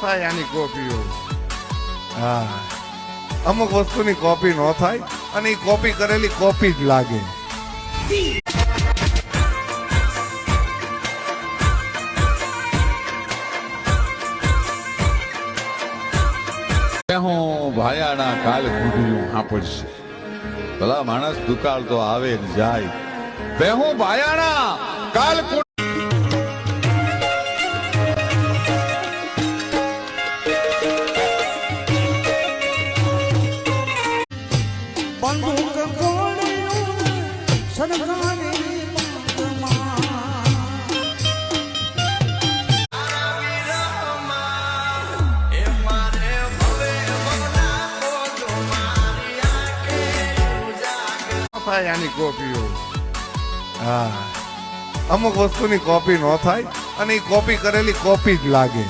થાય આની કોપીઓ? હા. અમુક વસ્તુની કોપી ન થાય અને એ કોપી કરેલી કોપી જ લાગે. હું ભાયાના કાલ કુઢિયું સાંપડશે ભલા માણસ દુકાળ તો આવે ને જાય. બે હું ભાયાના કાલ બંદૂક ગોળીયું સરકારી ન થાય આની કોપીઓ. હા. અમુક વસ્તુની કોપી ન થાય અને એ કોપી કરેલી કોપી જ લાગે.